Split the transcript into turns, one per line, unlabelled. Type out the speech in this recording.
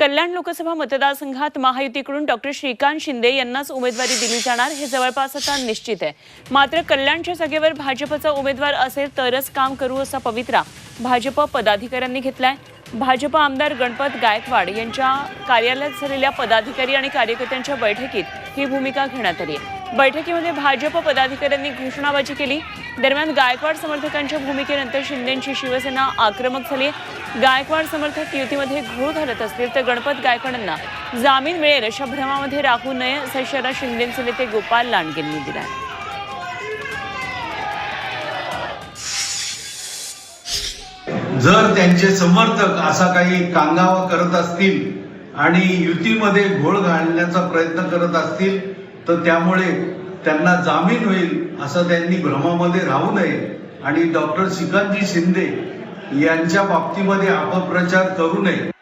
कल्याण लोकसभा मतदारसंघात महायुतीकडून डॉक्टर श्रीकांत शिंदे यांनाच उमेदवारी दिली जाणार हे जवळपास आता निश्चित आहे. मात्र कल्याणच्या जागेवर भाजपचा उमेदवार असेल तरच काम करू असा पवित्रा भाजप पदाधिकाऱ्यांनी घेतलाय. भाजप आमदार गणपत गायकवाड यांच्या कार्यालयात झालेल्या पदाधिकारी आणि कार्यकर्त्यांच्या बैठकीत ही भूमिका घेण्यात आली आहे. बैठकीमध्ये भाजप पदाधिकाऱ्यांनी घोषणाबाजी केली. दरम्यान गायकवाड समर्थकांच्या भूमिकेनंतर शिंदेची शिवसेना आक्रमक झाली. गायकवाड समर्थक युतीमध्ये घोळ घालत असतील तर गणपत गायकवाडांना जामीन मिळेल अशा भ्रमामध्ये राहू नये असा इशारा शिंदेचे नेते गोपाल लांडगेंनी दिला
जर त्यांचे समर्थक असा काही कांगावा करत असतील आणि युतीमध्ये घोळ घालण्याचा प्रयत्न करत असतील तर त्यामुळे त्यांना जामीन होईल असं त्यांनी भ्रमामध्ये राहू नये. आणि डॉक्टर श्रीकांतजी शिंदे यांच्या बाबतीमध्ये अपप्रचार करू नये.